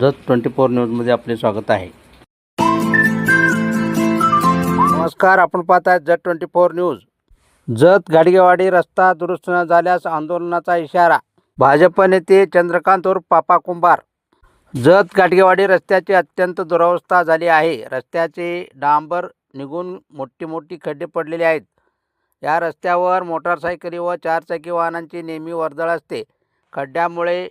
Jat twenty four न्यूजमध्ये आपले स्वागत आहे. नमस्कार आपण पाहत पाहताय Jat twenty four news. Jat Gadgewadi रस्ता दुरुस्त न झाल्यास आंदोलनाचा इशारा. भाजप नेते चंद्रकांत उर्फ पापा कुंभार. जत गाडगेवाडी रस्त्याची अत्यंत दुरावस्था झाली आहे. रस्त्याचे डांबर निघून मोठी मोठी खड्डे पडलेले आहेत. या रस्त्यावर मोटारसायकली व चारचाकी वाहनांची नेहमी वर्दळ असते. खड्ड्यामुळे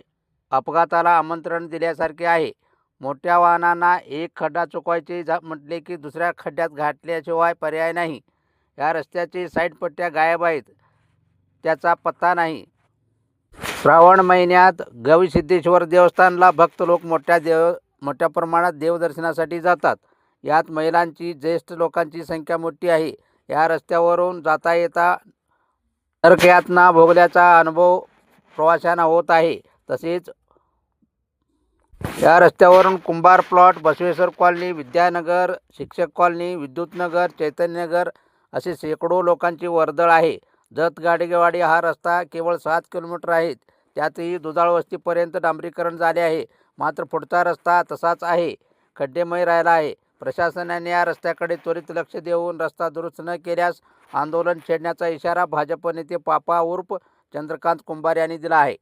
अपघाताला आमंत्रण दिल्यासारखे आहे. मोठ्या वाहनांना एक खड्डा चुकवायचे जा म्हटले की दुसऱ्या खड्ड्यात घातल्याशिवाय पर्याय नाही. या रस्त्याची साईड पट्ट्या गायब आहेत. त्याचा पत्ता नाही. श्रावण महिन्यात गविसिद्धेश्वर देवस्थानला भक्त लोक मोठ्या देव मोठ्या प्रमाणात देवदर्शनासाठी जातात. यात महिलांची ज्येष्ठ लोकांची संख्या मोठी आहे. या रस्त्यावरून जाता येता नरकयातना भोगल्याचा अनुभव प्रवाशांना होत आहे. तसेच या रस्त्यावरून कुंभार प्लॉट बसवेश्वर कॉलनी विद्यानगर शिक्षक कॉलनी विद्युतनगर चैतन्यनगर असे शेकडो लोकांची वर्दळ आहे. जत गाडगेवाडी हा रस्ता केवळ सात किलोमीटर आहे. त्यातही दुधाळ वस्तीपर्यंत डांबरीकरण झाले आहे. मात्र पुढचा रस्ता तसाच आहे. खड्डेमय राहिला आहे. प्रशासनाने या रस्त्याकडे त्वरित लक्ष देऊन रस्ता दुरुस्त न केल्यास आंदोलन छेडण्याचा इशारा भाजप नेते पापा उर्फ चंद्रकांत कुंभार यांनी दिला आहे.